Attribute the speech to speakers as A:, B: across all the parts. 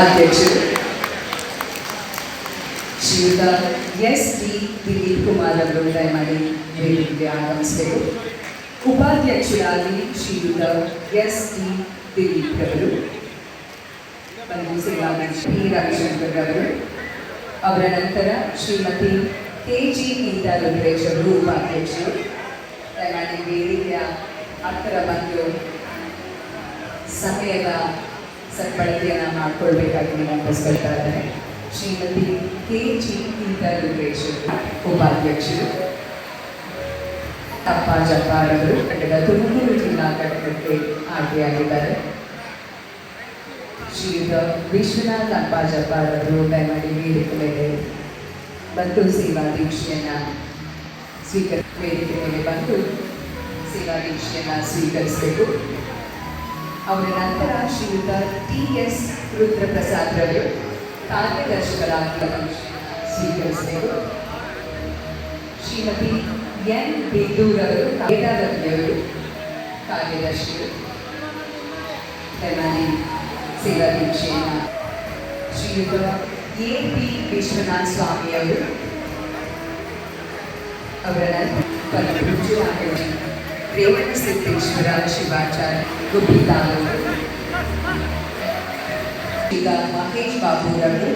A: ಅಧ್ಯಕ್ಷರು ಶ್ರೀಯುತ S D Dilip Kumar ಅವರು ದಯಮಾಡಿ ವೇದಿಕೆಗೆ ಆಗಮಿಸಬೇಕು ಉಪಾಧ್ಯಕ್ಷರಾಗಿ ಶ್ರೀಯುತ ಎಸ್ ಡಿ ದಿಲೀಪ್ ಅವರು ಬಂದು ಸೇವಾಧ್ಯಕ್ಷ ಪಿ ರವಿಶಂಕರ್ ಅವರು ಅವರ ನಂತರ ಶ್ರೀಮತಿ ಕೆ ಜಿ ಗೀತಾ ರುದ್ರೇಶ್ ಅವರು ಉಪಾಧ್ಯಕ್ಷರು ದಯಮಾಡಿ ವೇದಿಕೆಯ ಹತ್ತಿರ ಬಂದು ಸಮಯದ ಸದ್ಬಳಕೆಯನ್ನು ಮಾಡಿಕೊಳ್ಬೇಕಾಗಿ ನೆನಪಿಸ್ಕೊಳ್ತಾ ಇದ್ದಾರೆ ಶ್ರೀಮತಿ ಕೆ ಜಿ ಗೀತಾ ರುದ್ರೇಶ್ ಉಪಾಧ್ಯಕ್ಷರು ಅಪ್ಪ ಜಪ್ಪಾರ್ ಅವರು ಕಟ್ಟಡ ತುಮಕೂರು ಜಿಲ್ಲಾ ಘಟಕಕ್ಕೆ ಆಯ್ಕೆಯಾಗಿದ್ದಾರೆ. ಶ್ರೀಯುತ ವಿಶ್ವನಾಥ್ ಅಪ್ಪ ಜಪ್ಪಾರ್ ಅವರು ದಯಮಾಡಿ ವೇದಿಕೆ ಮೇಲೆ ಬಂದು ಸೇವಾ ದೀಕ್ಷೆಯನ್ನು ಸ್ವೀಕರಿ, ವೇದಿಕೆ ಮೇಲೆ ಬಂದು ಸೇವಾ ದೀಕ್ಷೆಯನ್ನು ಸ್ವೀಕರಿಸಬೇಕು. ಅವರ ನಂತರ ಶ್ರೀಯುತ ಎಸ್ ರುದ್ರಪ್ರಸಾದ್ ರವರು ಕಾರ್ಯದರ್ಶಿಗಳಾಗಿ ದೀಕ್ಷೆಯನ್ನ ಸ್ವೀಕರಿಸಬೇಕು ಶ್ರೀಮತಿ ಎನ್ ಬಿದ್ದೂರವರು ವೇದಾವತಿಯವರು ಕಾರ್ಯದರ್ಶಿಗಳು ದಯಮಾಡಿ ಸೇವಾ ದೀಕ್ಷೆಯನ್ನು ಶ್ರೀಯುತ ಎ ಪಿ ವಿಶ್ವನಾಥ ಸ್ವಾಮಿಯವರು ಅವರ ನಂತರ ಪರಪೂಜ್ಯರಾದ ರೇವಣ ಸಿದ್ದೇಶ್ವರ ಶಿವಾಚಾರ್ಯ ಗುಬ್ಬಿತಾಲವರು ಶ್ರೀಗ ಮಹೇಶ್ ಬಾಬುರವರು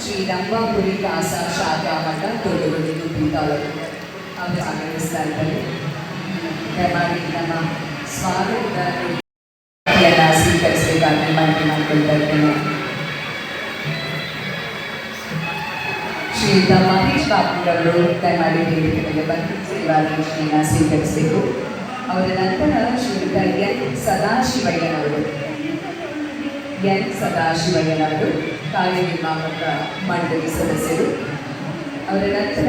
A: ಶ್ರೀ ರಂಭಾಪುರಿ ಕಾಸ ಶಾಖಾ ಮಠ ದೊಡ್ಡಗುಡಿ ಗುಬ್ಬಿತಾಲವರು ಅವರು ಆಗಮಿಸ್ತಾ ಇದ್ದಾರೆ ದಯಮಾಡಿ ನಮ್ಮ ಸ್ವಾಗತದ ಎಲ್ಲ ಸ್ವೀಕರಿಸಬೇಕಾಗಿ ಮನವಿ ಮಾಡಿಕೊಳ್ತಾ ಇದ್ದೇನೆ ಶ್ರೀಯುತ ಮಹೇಶ್ ಬಾಬುರವರು ದಯಮಾಡಿ ವೇದಿಕೆ ಮೇಲೆ ಬಂದು ಸೇವಾದೀಕ್ಷೆಯನ್ನು ಸ್ವೀಕರಿಸಬೇಕು ಅವರ ನಂತರ ಶ್ರೀಯುತ ಎನ್ ಸದಾಶಿವಯ್ಯನವರು. ಎನ್ ಸದಾಶಿವಯ್ಯನವರು ಕಾರ್ಯನಿರ್ವಾಹಕ ಮಂಡಳಿ ಸದಸ್ಯರು. ಅವರ ನಂತರ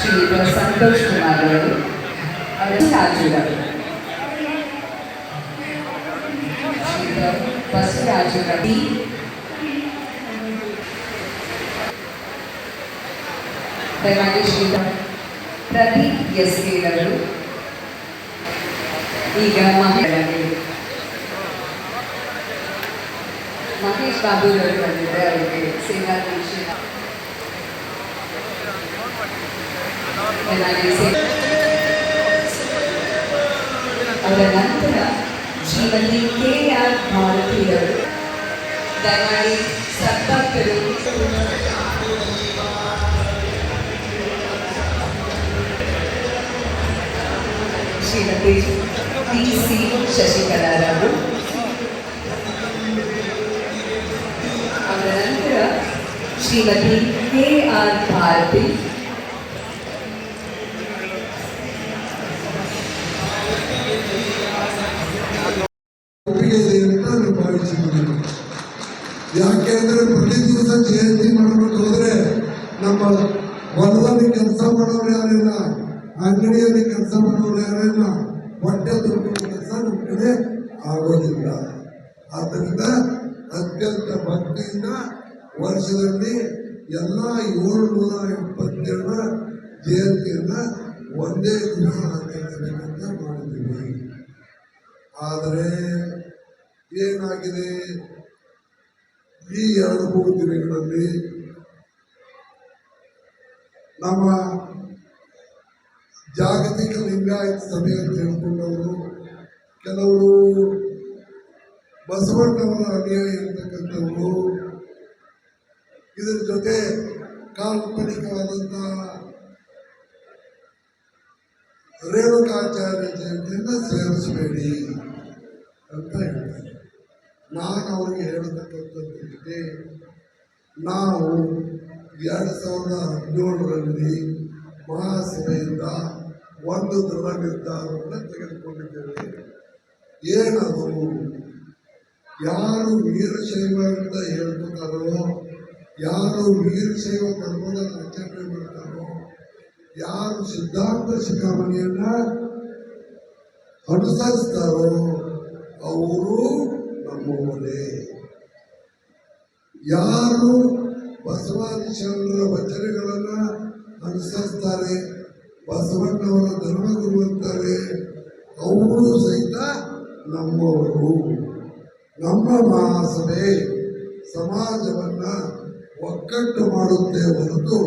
A: ಶ್ರೀಯುತ ಸಂತೋಷ್ ಕುಮಾರ್ ಅವರು. ಅವರ ರಾಜುರವರು ಶ್ರೀಯುತ ಬಸವರಾಜು ರವಿ ದಯಮಾಡಿ ಪ್ರದೀಪ್ ಎಸ್ ಅವರು ಈಗ ಮಹಿಳೆಯರಿಗೆ ಮಹೇಶ್ ಬಾಬು ಅವರು ಬಂದಿದ್ದಾರೆ ಅವರಿಗೆ ಸೇವಾ ದೀಕ್ಷೆ ದಯಮಾಡಿ ಸೇ- ಅವರ ನಂತರ ಶ್ರೀಮತಿ ಕೆ ಆರ್ ಭಾರತೀಯರು ದಯಮಾಡಿ ಸದ್ಭಕ್ತರು ಶ್ರೀಮತಿ ಪಿ ಸಿ ಶಶಿಕಲಾರವರು ಅವರ ನಂತರ ಶ್ರೀಮತಿ ಕೆ ಆರ್ ಭಾರತಿ
B: ಒಪ್ಪಿಗೆ ಇದೆ ಅಂತ ನಾನು ಯಾಕೆ ಅಂದ್ರೆ ಪ್ರತಿ ದಿವಸ ಜಯಂತಿ ಮಾಡಬೇಕು ಹೋದ್ರೆ ನಮ್ಮ ಹೊಲದಲ್ಲಿ ಕೆಲಸ ಮಾಡೋರು ಯಾರಿಲ್ಲ ಅಂಗಡಿಯಲ್ಲಿ ಕೆಲಸ ಮಾಡೋರು ಯಾರಿಲ್ಲ ಹೊಟ್ಟೆ ತುಂಬಿದ ಕೆಲಸ ಕಡೆ ಆಗೋದಿಲ್ಲ. ಆದ್ದರಿಂದ ಅತ್ಯಂತ ಭಕ್ತಿಯಿಂದ ವರ್ಷದಲ್ಲಿ ಎಲ್ಲ ಏಳ್ನೂರ ಎಪ್ಪತ್ತೆರಡರ ಜಯಂತಿಯನ್ನ ಒಂದೇ ದಿನ ಆಚರಿಸಬೇಕಂತ ಮಾಡಿದ್ದೀವಿ. ಆದರೆ ಏನಾಗಿದೆ? ಈ ಎರಡು ಮೂರು ದಿನಗಳಲ್ಲಿ ನಮ್ಮ ಲಿಂಗಾಯತ ಸಭೆ ಅಂತ ಹೇಳ್ಕೊಂಡವರು. ಕೆಲವರು ಬಸವಣ್ಣವರ ಅನ್ಯಾಯ ಇರ್ತಕ್ಕಂಥವರು ಇದರ ಜೊತೆ ಕಾಲ್ಪನಿಕವಾದಂಥ ರೇಣುಕಾಚಾರ್ಯ ಜಯಂತಿಯನ್ನು ಸೇರಿಸಬೇಡಿ ಅಂತ ಹೇಳ್ತಾರೆ. ನಾನು ಅವರಿಗೆ ಹೇಳತಕ್ಕಂಥದ್ದು ನಾವು ಎರಡು ಸಾವಿರದ ಹದಿನೇಳರಲ್ಲಿ ಮಹಾಸಭೆಯಿಂದ ಒಂದು ದೃಢ ನಿರ್ಧಾರವನ್ನು ತೆಗೆದುಕೊಂಡಿದ್ದೇವೆ. ಏನದು ಯಾರು ವೀರಶೈವ ಅಂತ ಹೇಳ್ಕೊತಾರೋ, ಯಾರು ವೀರಶೈವ ಧರ್ಮದ ಆಚರಣೆ ಮಾಡ್ತಾರೋ, ಯಾರು ಸಿದ್ಧಾಂತ ಶಿಖಾಮಣಿಯನ್ನ ಅನುಸರಿಸ್ತಾರೋ, ಅವರು ನಮ್ಮವರೇ. ಯಾರು ಬಸವಾದಿ ಶರಣರ ವಚನಗಳನ್ನು ಅನುಸರಿಸ್ತಾರೆ ಬಸವಣ್ಣವರ ಧರ್ಮಗುರು ಅಂತಾರೆ, ಅವರು ಸಹಿತ ನಮ್ಮವರು. ನಮ್ಮ ಮಹಾಸಭೆ ಸಮಾಜವನ್ನು ಒಕ್ಕಟ್ಟು ಮಾಡುತ್ತೆ ಹೊರತು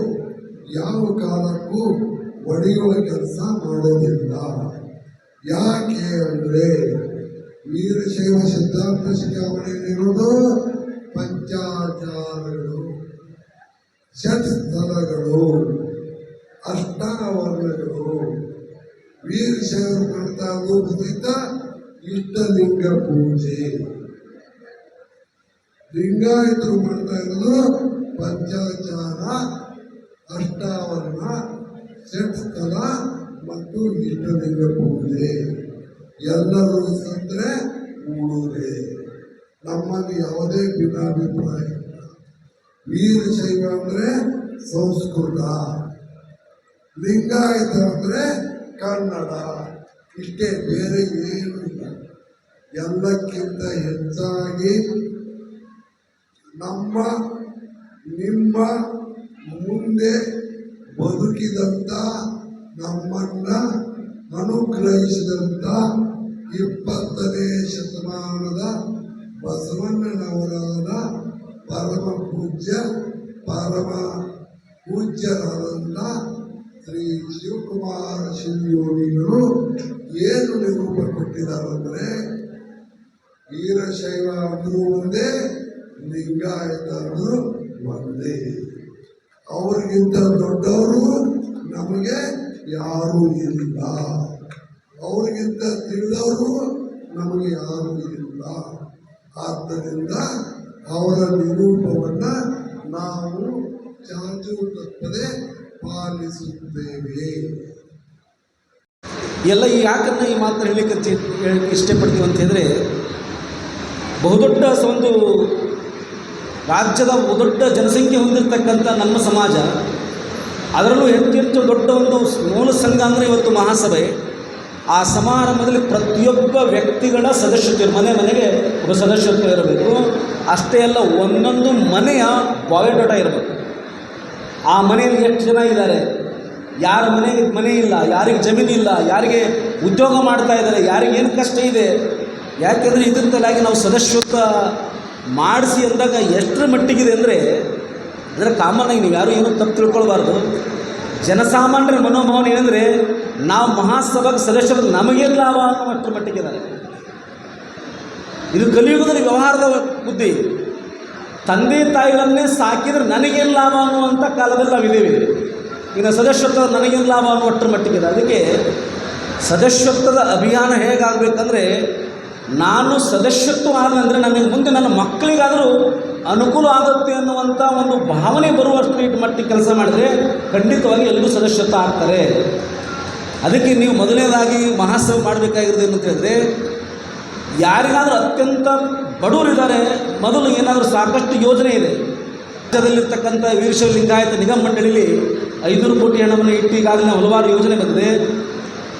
B: ಯಾವ ಕಾಲಕ್ಕೂ ಒಡೆಯುವ ಕೆಲಸ ಮಾಡೋದಿಲ್ಲ. ಯಾಕೆ ಅಂದರೆ ವೀರಶೈವ ಸಿದ್ಧಾಂತ ಶಿಖಾವಣೆಯಲ್ಲಿರೋದು ಪಂಚಾಚಾರಗಳು ಅಷ್ಟಾವರಣಗಳು ವೀರಶೈವರು ಮಾಡ್ತಾ ಇಷ್ಟಲಿಂಗ ಪೂಜೆ. ಲಿಂಗಾಯತರು ಮಾಡ್ತಾ ಇರೋದು ಪಂಚಾಚಾರ, ಅಷ್ಟಾವರಣ, ಷಟ್ಸ್ಥಲ ಮತ್ತು ಇಷ್ಟಲಿಂಗ ಪೂಜೆ. ಎಲ್ಲರೂ ಸಂದ್ರೆ ಮೂಡೂರೇ. ನಮ್ಮಲ್ಲಿ ಯಾವುದೇ ಭಿನ್ನಾಭಿಪ್ರಾಯ ಇಲ್ಲ. ವೀರಶೈವ ಅಂದರೆ ಸಂಸ್ಕೃತ. ಲಿಂಗಾಯತ ಅಂದರೆ ಕನ್ನಡ. ಇಷ್ಟೇ ಬೇರೆ ಏನೂ ಇಲ್ಲ. ಎಲ್ಲಕ್ಕಿಂತ ಹೆಚ್ಚಾಗಿ ನಮ್ಮ, ನಿಮ್ಮ ಮುಂದೆ ಬದುಕಿದಂಥ ನಮ್ಮನ್ನ ಅನುಗ್ರಹಿಸಿದಂಥ ಇಪ್ಪತ್ತನೇ ಶತಮಾನದ ಬಸವಣ್ಣನವರಾದ ಪರಮ ಪೂಜ್ಯ ಪರಮ ಪೂಜ್ಯರಾದಂಥ ಶ್ರೀ ಶಿವಕುಮಾರ ಶಿವಯೋಗಿಗಳು ಏನು ನಿರೂಪ ಕೊಟ್ಟಿದ್ದಾರಂದ್ರೆ ವೀರಶೈವ ಅಂದರೂ ಒಂದೇ, ಲಿಂಗಾಯತ ಅಂದರೂ ಒಂದೇ. ಅವ್ರಿಗಿಂತ ದೊಡ್ಡವರು ನಮಗೆ ಯಾರೂ ಇಲ್ಲ. ಅವರಿಗಿಂತ ತಿಳಿದವರು ನಮಗೆ ಯಾರೂ ಇಲ್ಲ. ಆದ್ದರಿಂದ ಅವರ ನಿರೂಪವನ್ನು ನಾವು ಚಾಚು ತಪ್ಪದೆ ಪಾಲಿಸುತ್ತೇವೆ.
C: ಎಲ್ಲ ಈ ಯಾಕನ್ನ ಈ ಮಾತು ಹೇಳಲಿಕ್ಕೆ ಇಷ್ಟಪಡ್ತೀವಿ ಅಂತ ಹೇಳಿದ್ರೆ, ಬಹುದೊಡ್ಡ ಒಂದು ರಾಜ್ಯದ ಬಹುದೊಡ್ಡ ಜನಸಂಖ್ಯೆ ಹೊಂದಿರತಕ್ಕಂಥ ನಮ್ಮ ಸಮಾಜ, ಅದರಲ್ಲೂ ಹೆಚ್ಚು ಹೆಚ್ಚು ದೊಡ್ಡ ಒಂದು ಮೂಲ ಸಂಘ ಅಂದರೆ ಇವತ್ತು ಮಹಾಸಭೆ. ಆ ಸಮಾರಂಭದಲ್ಲಿ ಪ್ರತಿಯೊಬ್ಬ ವ್ಯಕ್ತಿಗಳ ಸದಸ್ಯತ್ವ, ಮನೆ ಮನೆಗೆ ಒಬ್ಬ ಸದಸ್ಯತ್ವ ಇರಬೇಕು. ಅಷ್ಟೇ ಅಲ್ಲ, ಒಂದೊಂದು ಮನೆಯ ಬಾಯೋಡಾಟ ಇರಬೇಕು. ಆ ಮನೆಯಲ್ಲಿ ಎಷ್ಟು ಜನ ಇದ್ದಾರೆ? ಯಾರ ಮನೆಗೆ ಮನೆ ಇಲ್ಲ, ಯಾರಿಗೆ ಜಮೀನಿಲ್ಲ ಯಾರಿಗೆ ಉದ್ಯೋಗ ಮಾಡ್ತಾ ಇದ್ದಾರೆ, ಯಾರಿಗೆ ಏನು ಕಷ್ಟ ಇದೆ? ಯಾಕೆಂದರೆ ಇದರಿಂದಲಾಗಿ ನಾವು ಸದಸ್ಯತ್ವ ಮಾಡಿಸಿ ಅಂದಾಗ ಎಷ್ಟರ ಮಟ್ಟಿಗಿದೆ ಅಂದರೆ ಅಂದರೆ ಕಾಮನ್ ಆಗಿ ನೀವು ಯಾರು ಏನು ತಪ್ಪು ತಿಳ್ಕೊಳ್ಬಾರ್ದು. ಜನಸಾಮಾನ್ಯರ ಮನೋಭಾವನೆ ಏನಂದರೆ, ನಾವು ಮಹಾಸಭಾಗ ಸದಸ್ಯರು, ನಮಗೆ ಲಾಭ ಅನ್ನೋ ಅಷ್ಟರ ಮಟ್ಟಿಗಿದ್ದಾರೆ ಇದು ಕಲಿಯುಗದಲ್ಲಿ ವ್ಯವಹಾರದ ಬುದ್ಧಿ. ತಂದೆ ತಾಯಿಗಳನ್ನೇ ಸಾಕಿದ್ರೆ ನನಗೇನು ಲಾಭ ಅನ್ನುವಂಥ ಕಾಲದಲ್ಲಿ ನಾವಿದ್ದೀವಿ ಇನ್ನು ಸದಸ್ಯತ್ವ ನನಗೇನು ಲಾಭ ಅನ್ನುವಷ್ಟರ ಇದೆ. ಅದಕ್ಕೆ ಸದಸ್ಯತ್ವದ ಅಭಿಯಾನ ಹೇಗಾಗಬೇಕಂದ್ರೆ ನಾನು ಸದಸ್ಯತ್ವ ಆದನಂದರೆ ನನಗೆ ಮುಂದೆ ನನ್ನ ಮಕ್ಕಳಿಗಾದರೂ ಅನುಕೂಲ ಆಗುತ್ತೆ ಅನ್ನುವಂಥ ಒಂದು ಭಾವನೆ ಬರುವಷ್ಟು ಮಟ್ಟಿಗೆ ಕೆಲಸ ಮಾಡಿದರೆ ಖಂಡಿತವಾಗಿ ಎಲ್ಲರೂ ಸದಸ್ಯತ್ವ ಆಗ್ತಾರೆ. ಅದಕ್ಕೆ ನೀವು ಮೊದಲನೇದಾಗಿ ಮಹಾಸಭೆ ಮಾಡಬೇಕಾಗಿರೋದು ಅಂತ ಹೇಳಿದ್ರೆ, ಯಾರಿಗಾದರೂ ಅತ್ಯಂತ ಬಡವರಿದ್ದಾರೆ. ಮೊದಲು ಏನಾದರೂ ಸಾಕಷ್ಟು ಯೋಜನೆ ಇದೆ. ರಾಜ್ಯದಲ್ಲಿರ್ತಕ್ಕಂಥ ವೀರಶೈವ ಲಿಂಗಾಯತ ನಿಗಮ ಮಂಡಳಿಲಿ ಐನೂರು ಕೋಟಿ ಹಣವನ್ನು ಇಟ್ಟು ಈಗಾಗಲೇ ಹಲವಾರು ಯೋಜನೆ ಬಂದಿದೆ.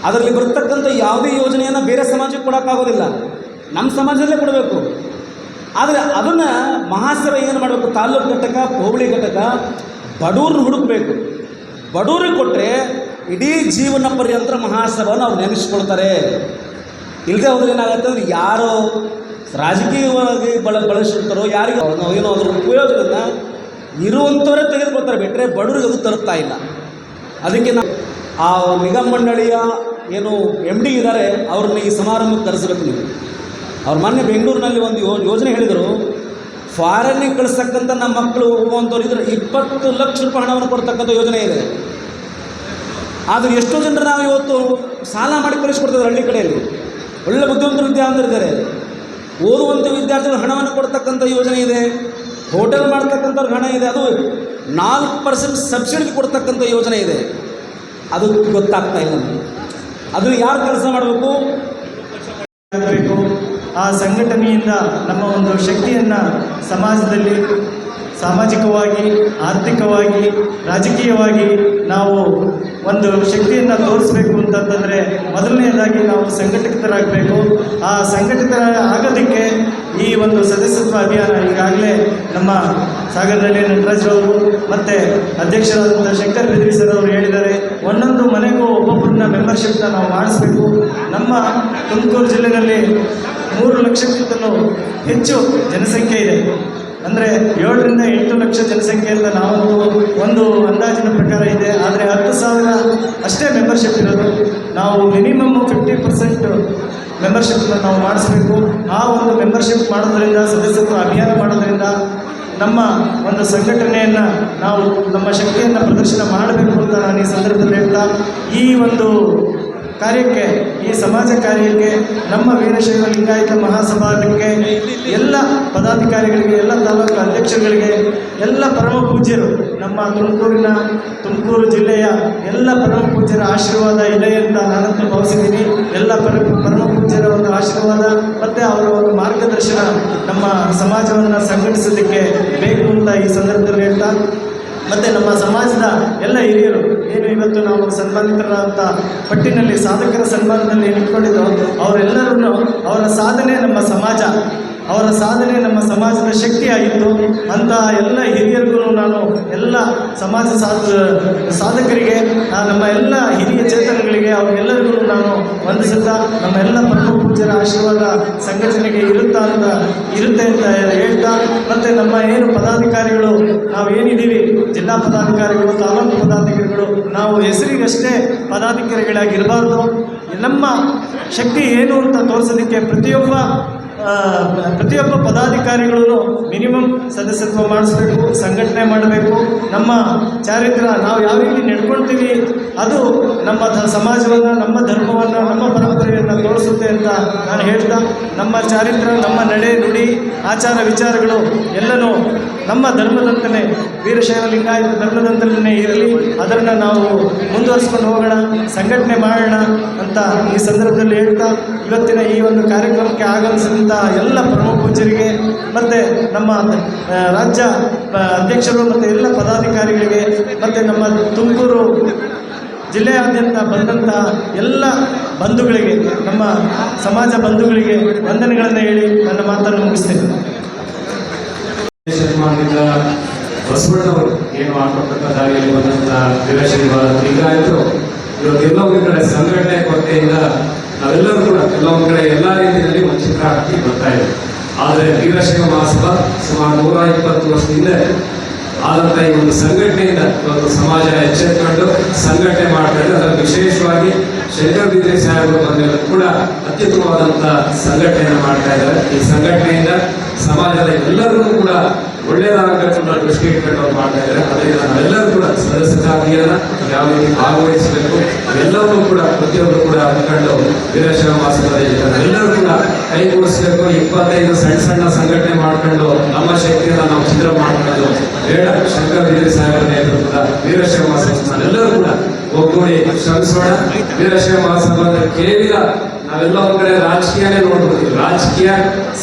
C: ಅದರಲ್ಲಿ ಬರ್ತಕ್ಕಂಥ ಯಾವುದೇ ಯೋಜನೆಯನ್ನು ಬೇರೆ ಸಮಾಜಕ್ಕೆ ಕೊಡೋಕ್ಕಾಗೋದಿಲ್ಲ. ನಮ್ಮ ಸಮಾಜದಲ್ಲೇ ಕೊಡಬೇಕು. ಆದರೆ ಅದನ್ನು ಮಹಾಸಭೆ ಏನು ಮಾಡಬೇಕು? ತಾಲ್ಲೂಕು ಘಟಕ, ಹೋಬಳಿ ಘಟಕ, ಬಡವ್ರನ್ನ ಹುಡುಕಬೇಕು. ಬಡೂರಿಗೆ ಕೊಟ್ಟರೆ ಇಡೀ ಜೀವನ ಪರ್ಯಂತ ಮಹಾಸಭೆಯನ್ನು ಅವ್ರು ನೆನೆಸ್ಕೊಳ್ತಾರೆ. ಇಲ್ಲದೆ ಹೋದ್ರೆ ಏನಾಗುತ್ತೆ ಅಂದರೆ ಯಾರೋ ರಾಜಕೀಯವಾಗಿ ಬಳ ಬಳಸಿರ್ತಾರೋ ಯಾರಿಗೆ ಏನೋ ಅದ್ರ ಉಪಯೋಗವನ್ನು ಇರುವಂಥವರೇ ತೆಗೆದುಕೊಳ್ತಾರೆ. ಬಿಟ್ಟರೆ ಬಡವರಿಗೆ ಅದು ತರುತ್ತಾ ಇಲ್ಲ. ಅದಕ್ಕೆ ನಾವು ಆ ನಿಗಮ ಮಂಡಳಿಯ ಏನು ಎಂ ಡಿ ಇದ್ದಾರೆ ಅವ್ರನ್ನ ಈ ಸಮಾರಂಭಕ್ಕೆ ಕರೆಸಬೇಕು ನೀವು. ಅವ್ರು ಮೊನ್ನೆ ಬೆಂಗಳೂರಿನಲ್ಲಿ ಒಂದು ಯೋಜನೆ ಹೇಳಿದರು ಫಾರಿನ್ನಿಗೆ ಕಳಿಸ್ತಕ್ಕಂಥ ನಮ್ಮ ಮಕ್ಕಳು ಹೋಗುವಂಥವ್ರು ಇದ್ರೆ ಇಪ್ಪತ್ತು ಲಕ್ಷ ರೂಪಾಯಿ ಹಣವನ್ನು ಕೊಡ್ತಕ್ಕಂಥ ಯೋಜನೆ ಇದೆ. ಆದರೆ ಎಷ್ಟೋ ಜನರು ನಾವು ಇವತ್ತು ಸಾಲ ಮಾಡಿ ಕಳಿಸ್ಕೊಡ್ತಿದ್ದಾರೆ ಹಳ್ಳಿ ಕಡೆಯಲ್ಲಿ. ಒಳ್ಳೆ ಬುದ್ಧಿವಂತರು ವಿದ್ಯಾವಂತರಿದ್ದಾರೆ. ಓದುವಂಥ ವಿದ್ಯಾರ್ಥಿಗಳು ಹಣವನ್ನು ಕೊಡ್ತಕ್ಕಂಥ ಯೋಜನೆ ಇದೆ ಹೋಟೆಲ್ ಮಾಡ್ತಕ್ಕಂಥವ್ರಿಗೆ ಹಣ ಇದೆ, ಅದು ನಾಲ್ಕು ಪರ್ಸೆಂಟ್ ಸಬ್ಸಿಡಿ ಕೊಡ್ತಕ್ಕಂಥ ಯೋಜನೆ ಇದೆ. ಅದು ಗೊತ್ತಾಗ್ತಾ ಇಲ್ಲ ಅದು ಯಾರು ಕೆಲಸ ಮಾಡಬೇಕು?
D: ಆ ಸಂಘಟನೆಯಿಂದ ನಮ್ಮ ಒಂದು ಶಕ್ತಿಯನ್ನು ಸಮಾಜದಲ್ಲಿ ಸಾಮಾಜಿಕವಾಗಿ, ಆರ್ಥಿಕವಾಗಿ, ರಾಜಕೀಯವಾಗಿ ನಾವು ಒಂದು ಶಕ್ತಿಯನ್ನು ತೋರಿಸ್ಬೇಕು ಅಂತಂತಂದರೆ ಮೊದಲನೆಯದಾಗಿ ನಾವು ಸಂಘಟಿತರಾಗಬೇಕು. ಆ ಸಂಘಟಿತರ ಆಗೋದಕ್ಕೆ ಈ ಒಂದು ಸದಸ್ಯತ್ವ ಅಭಿಯಾನ ಈಗಾಗಲೇ ನಮ್ಮ ಸಾಗರದಲ್ಲಿ ನಟರಾಜ್ರವರು ಮತ್ತು ಅಧ್ಯಕ್ಷರಾದಂಥ ಶಂಕರ್ ಬಿದ್ರಿ ಸರ್ ಅವರು ಹೇಳಿದ್ದಾರೆ. ಒಂದೊಂದು ಮನೆಗೂ ಒಬ್ಬೊಬ್ಬರನ್ನ ಮೆಂಬರ್ಶಿಪ್ನ ನಾವು ಮಾಡಿಸ್ಬೇಕು. ನಮ್ಮ ತುಮಕೂರು ಜಿಲ್ಲೆಯಲ್ಲಿ ಮೂರು ಲಕ್ಷಕ್ಕಿಂತಲೂ ಹೆಚ್ಚು ಜನಸಂಖ್ಯೆ ಇದೆ. ಅಂದರೆ ಏಳರಿಂದ ಎಂಟು ಲಕ್ಷ ಜನಸಂಖ್ಯೆಯಿಂದ ನಾವು ಒಂದು ಅಂದಾಜಿನ ಪ್ರಕಾರ ಇದೆ. ಆದರೆ ಹತ್ತು ಸಾವಿರ ಅಷ್ಟೇ ಮೆಂಬರ್ಶಿಪ್ ಇರೋದು. ನಾವು ಮಿನಿಮಮ್ ಫಿಫ್ಟಿ ಪರ್ಸೆಂಟ್ ಮೆಂಬರ್ಶಿಪ್ನ ನಾವು ಮಾಡಿಸ್ಬೇಕು. ಆ ಒಂದು ಮೆಂಬರ್ಶಿಪ್ ಮಾಡೋದ್ರಿಂದ, ಸದಸ್ಯತ್ವ ಅಭಿಯಾನ ಮಾಡೋದ್ರಿಂದ ನಮ್ಮ ಒಂದು ಸಂಘಟನೆಯನ್ನು ನಾವು ನಮ್ಮ ಶಕ್ತಿಯನ್ನು ಪ್ರದರ್ಶನ ಮಾಡಬೇಕು ಅಂತ ನಾನು ಈ ಸಂದರ್ಭದಲ್ಲಿ ಹೇಳ್ತಾ ಈ ಒಂದು ಕಾರ್ಯಕ್ಕೆ, ಈ ಸಮಾಜ ಕಾರ್ಯಕ್ಕೆ, ನಮ್ಮ ವೀರಶೈವ ಲಿಂಗಾಯತ ಮಹಾಸಭಾಕ್ಕೆ, ಎಲ್ಲ ಪದಾಧಿಕಾರಿಗಳಿಗೆ, ಎಲ್ಲ ತಾಲೂಕು ಅಧ್ಯಕ್ಷರುಗಳಿಗೆ, ಎಲ್ಲ ಪರಮ ಪೂಜ್ಯರು, ನಮ್ಮ ತುಮಕೂರಿನ ತುಮಕೂರು ಜಿಲ್ಲೆಯ ಎಲ್ಲ ಪರಮ ಪೂಜ್ಯರ ಆಶೀರ್ವಾದ ಇದೆ ಅಂತ ನಾನಂತೂ ಭಾವಿಸಿದ್ದೀನಿ. ಎಲ್ಲ ಪರ, ಪರಮ ಪೂಜ್ಯರ ಒಂದು ಆಶೀರ್ವಾದ, ಮತ್ತು ಅವರ ಒಂದು ಮಾರ್ಗದರ್ಶನ ನಮ್ಮ ಸಮಾಜವನ್ನು ಸಂಘಟಿಸೋದಕ್ಕೆ ಬೇಕು ಅಂತ ಈ ಸಂದರ್ಭದಲ್ಲಿ ಹೇಳ್ತಾ ಮತ್ತು ನಮ್ಮ ಸಮಾಜದ ಎಲ್ಲ ಹಿರಿಯರು, ಏನು ಇವತ್ತು ನಾವು ಸನ್ಮಾನಿತರಾದಂಥ ಪಟ್ಟಿನಲ್ಲಿ ಸಾಧಕರ ಸನ್ಮಾನದಲ್ಲಿ ಏನು ಅವರೆಲ್ಲರನ್ನು ಅವರೆಲ್ಲರೂ ಅವರ ಸಾಧನೆ ನಮ್ಮ ಸಮಾಜ, ಅವರ ಸಾಧನೆ ನಮ್ಮ ಸಮಾಜದ ಶಕ್ತಿಯಾಗಿತ್ತು. ಅಂತ ಎಲ್ಲ ಹಿರಿಯರಿಗೂ ನಾನು ಎಲ್ಲ ಸಮಾಜ ಸಾಧ, ಸಾಧಕರಿಗೆ ನಮ್ಮ ಎಲ್ಲ ಹಿರಿಯ ಚೇತನಗಳಿಗೆ ಅವರೆಲ್ಲರಿಗೂ ನಾನು ವಂದಿಸುತ್ತಾ ನಮ್ಮ ಎಲ್ಲ ಪರಮ ಪೂಜ್ಯರ ಆಶೀರ್ವಾದ ಸಂಘಟನೆಗೆ ಇರುತ್ತಾ ಅಂತ ಇರುತ್ತೆ ಅಂತ ಹೇಳ್ತಾ, ಮತ್ತು ನಮ್ಮ ಏನು ಪದಾಧಿಕಾರಿಗಳು, ನಾವು ಏನಿದ್ದೀವಿ? ಜಿಲ್ಲಾ ಪದಾಧಿಕಾರಿಗಳು, ತಾಲೂಕು ಪದಾಧಿಕಾರಿಗಳು, ನಾವು ಹೆಸರಿಗಷ್ಟೇ ಪದಾಧಿಕಾರಿಗಳಾಗಿರಬಾರ್ದು. ನಮ್ಮ ಶಕ್ತಿ ಏನು ಅಂತ ತೋರಿಸೋದಕ್ಕೆ ಪ್ರತಿಯೊಬ್ಬ ಪ್ರತಿಯೊಬ್ಬ ಪದಾಧಿಕಾರಿಗಳನ್ನು ಮಿನಿಮಮ್ ಸದಸ್ಯತ್ವ ಮಾಡಿಸ್ಬೇಕು, ಸಂಘಟನೆ ಮಾಡಬೇಕು. ನಮ್ಮ ಚಾರಿತ್ರ ನಾವು ಯಾವ ರೀತಿ ನಡ್ಕೊಳ್ತೀವಿ, ಅದು ನಮ್ಮ ಸಮಾಜವನ್ನು, ನಮ್ಮ ಧರ್ಮವನ್ನು, ನಮ್ಮ ಪರಂಪರೆಯನ್ನು ತೋರಿಸುತ್ತೆ ಅಂತ ನಾನು ಹೇಳ್ತಾ, ನಮ್ಮ ಚಾರಿತ್ರ, ನಮ್ಮ ನಡೆ ನುಡಿ, ಆಚಾರ ವಿಚಾರಗಳು ಎಲ್ಲನೂ ನಮ್ಮ ಧರ್ಮದಂತಲೇ ವೀರಶೈವ ಲಿಂಗಾಯತ ಧರ್ಮದಂತಲೇ ಇರಲಿ, ಅದನ್ನು ನಾವು ಮುಂದುವರಿಸ್ಕೊಂಡು ಹೋಗೋಣ, ಸಂಘಟನೆ ಮಾಡೋಣ ಅಂತ ಈ ಸಂದರ್ಭದಲ್ಲಿ ಹೇಳ್ತಾ, ಇವತ್ತಿನ ಈ ಒಂದು ಕಾರ್ಯಕ್ರಮಕ್ಕೆ ಆಗಮಿಸಿದಂಥ ಎಲ್ಲ ಪ್ರಮುಖ ಪೂಜರಿಗೆ ಮತ್ತು ನಮ್ಮ ರಾಜ್ಯ, ಅಧ್ಯಕ್ಷರು, ಮತ್ತು ಎಲ್ಲ ಪದಾಧಿಕಾರಿಗಳಿಗೆ, ಮತ್ತು ನಮ್ಮ ತುಮಕೂರು ಜಿಲ್ಲೆಯಾದ್ಯಂತ ಬಂದಂಥ ಎಲ್ಲ ಬಂಧುಗಳಿಗೆ, ನಮ್ಮ ಸಮಾಜ ಬಂಧುಗಳಿಗೆ ವಂದನೆಗಳನ್ನು ಹೇಳಿ ನನ್ನ ಮಾತನ್ನು ಮುಗಿಸ್ತೇನೆ.
E: ಬಸವಣ್ಣವರು ಏನು ಹಾಕೊಟ್ಟಂತ ದಾರಿಯಲ್ಲಿ ಬಂದಂಥ ವೀರಶೈವ ಲಿಂಗಾಯತರು ಇವತ್ತೆಲ್ಲ ಒಂದು ಕಡೆ ಸಂಘಟನೆ ಕೊರತೆಯಿಂದ ನಾವೆಲ್ಲರೂ ಕೂಡ ಕೆಲವೊಂದು ಕಡೆ ಎಲ್ಲ ರೀತಿಯಲ್ಲಿ ವಂಚಿತರಾಗಿ ಬರ್ತಾ ಇದೆ ಆದರೆ ವೀರಶೈವ ಮಹಾಸಭಾ ಸುಮಾರು ನೂರ ಇಪ್ಪತ್ತು ವರ್ಷದಿಂದ ಆದಂತ ಈ ಒಂದು ಸಂಘಟನೆಯಿಂದ ಒಂದು ಸಮಾಜ ಎಚ್ಚೆತ್ಕೊಂಡು ಸಂಘಟನೆ ಮಾಡ್ತಾ ಇದ್ದಾರೆ ಅದರ ವಿಶೇಷವಾಗಿ ಶಂಕರ್ ಬಿದ್ರಿ ಸಾಹೇಬರು ಕೂಡ ಅತ್ಯುತ್ತಮವಾದಂತ ಸಂಘಟನೆಯನ್ನು ಮಾಡ್ತಾ ಇದ್ದಾರೆ. ಈ ಸಂಘಟನೆಯಿಂದ ಸಮಾಜದ ಎಲ್ಲರಿಗೂ ಕೂಡ ಒಳ್ಳೆಯದಾಗಬೇಕು ಅನ್ನೋ ದೃಷ್ಟಿ ಇಟ್ಕೊಂಡು ಮಾಡ್ತಾ ಇದ್ದಾರೆ. ಅದರಿಂದ ನಾವೆಲ್ಲರೂ ಕೂಡ ಸದಸ್ಯತಾ ಅಭಿಯಾನ ಯಾವ ರೀತಿ ಭಾಗವಹಿಸಬೇಕು, ಎಲ್ಲವನ್ನೂ ಕೂಡ ಪ್ರತಿಯೊಬ್ಬರು ಕೂಡ ಅಂದ್ಕೊಂಡು ವೀರಶೈವ ಎಲ್ಲರೂ ಕೂಡ ಕೈಗೂಡಿಸಬೇಕು ಇಪ್ಪತ್ತೈದು ಸಣ್ಣ ಸಣ್ಣ ಸಂಘಟನೆ ಮಾಡ್ಕೊಂಡು ನಮ್ಮ ಶಕ್ತಿಯನ್ನು ನಾವು ಚಿತ್ರ ಮಾಡ್ಕೊಂಡು, ಬೇಡ ಶಂಕರ ಬಿದ್ರಿ ಸಾಹೇಬರ ನೇತೃತ್ವದ ವೀರಶೈವ ಎಲ್ಲರೂ ಕೂಡ ಒಗ್ಗೂಡಿ ಶ್ರಮಿಸೋಣ. ವೀರಶೈವ ಮಹಾಸಭಾ ಅಂದ್ರೆ ಕೇವಲ ನಾವೆಲ್ಲ ಒಂದ್ ಕಡೆ ರಾಜಕೀಯನೇ ನೋಡ್ಬೋದು ರಾಜಕೀಯ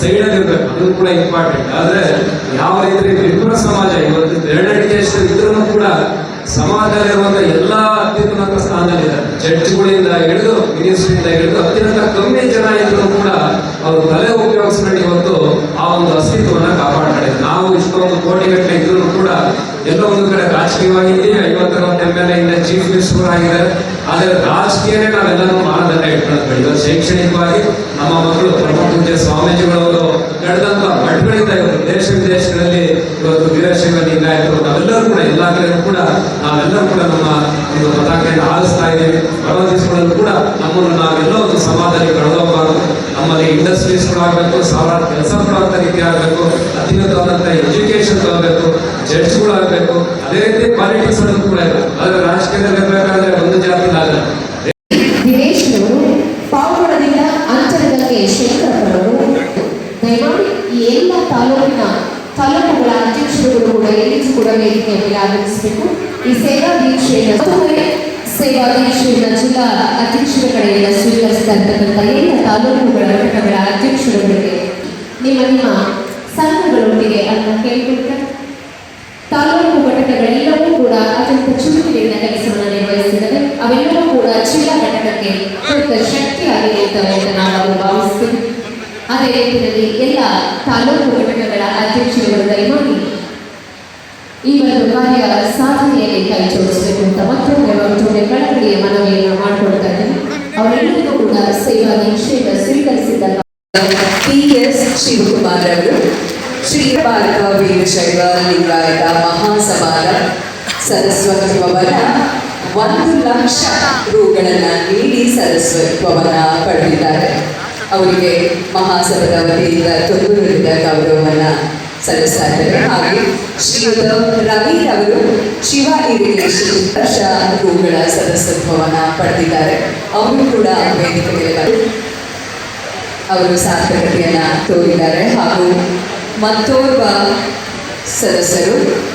E: ಸೈಡ್ ಅಲ್ಲಿ ಇರ್ಬೇಕು, ಅದು ಕೂಡ ಇಂಪಾರ್ಟೆಂಟ್ ಆದ್ರೆ ಯಾವ ರೀತಿ ವಿಪ್ರ ಸಮಾಜ, ಇವತ್ತು ಬೆರಳಿಗೆ ಇದ್ರೂ ಕೂಡ ಸಮಾಜದಲ್ಲಿರುವಂತ ಎಲ್ಲಾ ಅತ್ಯುನ್ನತ ಸ್ಥಾನದಲ್ಲಿದ್ದಾರೆ ಜಡ್ಜ್ಗಳಿಂದ ಹಿಡಿದು ಮಿನಿಸ್ಟ್ರಿಯಿಂದ ಹಿಡಿದು ಅತ್ಯಂತ ಕಮ್ಮಿ ಜನ ಇದ್ರು ಕೂಡ ಅವರು ತಲೆ ಉಪಯೋಗಿಸ್ಕೊಂಡು ಇವತ್ತು ಆ ಒಂದು ಅಸ್ತಿತ್ವವನ್ನ ಕಾಪಾಡ್ತಾರೆ ನಾವು ಇಷ್ಟೊಂದು ಕೋಟಿಗಟ್ಟಲೆ ಇದ್ರು ಕೂಡ ಎಲ್ಲೋ ಒಂದು ಕಡೆ ರಾಜಕೀಯವಾಗಿದ್ದೀವಿ ಇಂದ ಚೀಫ್ ಮಿನಿಸ್ಟರ್ ಆಗಿದ್ದಾರೆ. ಆದರೆ ರಾಜಕೀಯನೇ ನಾವೆಲ್ಲರೂ ಮಾನದಂಡ ಇಟ್ಕೊಳ್ತೀವಿ ಇವತ್ತು ಶೈಕ್ಷಣಿಕವಾಗಿ ನಮ್ಮ ಮಕ್ಕಳು ಪ್ರಮುಖ ಸ್ವಾಮೀಜಿಗಳವರು ನಡೆದಂತ ಮಠಗಳಿಂದ ಇವತ್ತು ದೇಶ ವಿದೇಶಗಳಲ್ಲಿ ಇವತ್ತು ವೀರಶೈವ ಲಿಂಗಾಯತರು ನಾವೆಲ್ಲರೂ ಕೂಡ, ಎಲ್ಲಾ ಕಡೆಯೂ ಕೂಡ, ನಾವೆಲ್ಲರೂ ಕೂಡ ನಮ್ಮ ಒಂದು ಪತಾಕೆಯನ್ನು ಆಲಿಸ್ತಾ ಇದ್ದೀವಿ. ಪ್ರವಾದಿಸಿಕೊಳ್ಳಲು ಕೂಡ ನಮ್ಮನ್ನು ನಾವೆಲ್ಲ ಒಂದು ಸಮಾಜದಲ್ಲಿ ಕಳೆದೋಗಬಾರದು. ನಮ್ಮಲ್ಲಿ ಇಂಡಸ್ಟ್ರೀಸ್ಗಳಾಗಬೇಕು ಸಾವಿರಾರು ಕೆಲಸ ಕೊಡುವಂತ ರೀತಿ ಆಗಬೇಕು. ಅತ್ಯುನ್ನತವಾದಂಥ ಎಜುಕೇಶನ್ ತಗೋಬೇಕು ಜಡ್ಜ್ಗಳಾಗಬೇಕು ಅದೇ ರೀತಿ ಪಾಲಿಟಿಕ್ಸ್ ಕೂಡ ಇರಬೇಕು ಆದರೆ ರಾಜಕೀಯದಲ್ಲಿ ಇರಬೇಕಾದ್ರೆ ಒಂದು ಜಾತಿ ಆಗಲ್ಲ
F: ದಿನೇಶ್ನವರು ಪಾವಗಡದಿಂದ ಅಂತರಗಂಗೆ ಶಂಕರಪ್ಪನವರು ದಯಮಾಡಿ ಈ ಎಲ್ಲ ತಾಲೂಕಿನ ತಾಲೂಕುಗಳ ಅಧ್ಯಕ್ಷರುಗಳು ಕೂಡ ಎಲ್ಲಿಗೂ ಕೂಡ ವೇದಿಕೆಯ ಮೇಲೆ ಆಗಮಿಸಬೇಕು ಈ ಸೇವಾ ದೀಕ್ಷೆಯನ್ನು ಮತ್ತೊಮ್ಮೆ ಸೇವಾ ದೀಕ್ಷೆಯನ್ನು ಜಿಲ್ಲಾ ಅಧ್ಯಕ್ಷರ ಕಡೆಯಿಂದ ಸ್ವೀಕರಿಸ್ತಾ ಇರ್ತಕ್ಕಂಥ ಎಲ್ಲ ತಾಲೂಕುಗಳ ಘಟಕಗಳ ಅಧ್ಯಕ್ಷರುಗಳಿಗೆ ನಿಮ್ಮ ನಿಮ್ಮ ಸಂಘಗಳೊಟ್ಟಿಗೆ ಅದನ್ನು ಕೇಳಿಕೊಳ್ತಾರೆ ತಾಲೂಕು ಘಟಕಗಳೆಲ್ಲವೂ ಕೂಡ ಅತ್ಯಂತ ಚುರುಕಿನಿಂದ ಕೆಲಸವನ್ನು ನಿರ್ವಹಿಸಿದರೆ ಅವೆಲ್ಲವೂ ಕೂಡ ಜಿಲ್ಲಾ ಘಟಕಕ್ಕೆ ದೊಡ್ಡ ಶಕ್ತಿಯಾಗಿರುತ್ತವೆ ಅಂತ ನಾವು ಭಾವಿಸ್ತೀವಿ. ಅದೇ ರೀತಿಯಲ್ಲಿ ಎಲ್ಲ ತಾಲೂಕು ಘಟಕಗಳ ಅಧ್ಯಕ್ಷರುಗಳು ದಯಮಾಡಿ ಈ ಒಂದು ಕಾರ್ಯ ಸಾಧನೆಯಲ್ಲಿ ಕೈ ಜೋಡಿಸಬೇಕು ಅಂತ ಮತ್ತೊಮ್ಮೆ ಮತ್ತೊಮ್ಮೆ ಕಳಕಳಿಯ ಮನವಿಯನ್ನು ಮಾಡಿಕೊಳ್ತಾ ಇದ್ದೇನೆ. ಅವರೆಲ್ಲರಿಗೂ ಕೂಡ ಸೇವಾ ದೀಕ್ಷೆಯನ್ನು ಸ್ವೀಕರಿಸಿದ್ದ
A: ಟಿ ಎಸ್ ಶಿವಕುಮಾರ್ ಅವರು ಶ್ರೀ ಭಾರತ ವೀರಶೈವ ಲಿಂಗಾಯತ ಮಹಾಸಭಾದ ಭವನ. ಒಂದು ಲಕ್ಷ ರೂಗಳನ್ನ ನೀಡಿ ಸರಸ್ವತಿ ಭವನ ಪಡೆದಿದ್ದಾರೆ. ಅವರಿಗೆ ಮಹಾಸಭದ ವತಿಯಿಂದ ತೊಂದರೆಯಿಂದ ಗೌರವವನ್ನ ಸಲ್ಲಿಸ್ತಾ ಇದ್ದಾರೆ. ಹಾಗೆ ಶ್ರೀಯುತ ರವಿ ಅವರು ಶಿವ ಇರಿಗೇಷನ್ ರುಗಳ ರೂಗಳ ಸದಸ್ಯತ್ವವನ್ನ ಪಡೆದಿದ್ದಾರೆ. ಅವರು ಕೂಡ ವೇದಿಕೆ ಮೇಲೆ ಅವರು ಸಾರ್ಥಕತೆಯನ್ನು ತೋರಿದ್ದಾರೆ. ಹಾಗೂ ಮತ್ತೋರ್ವ ಸದಸ್ಯರು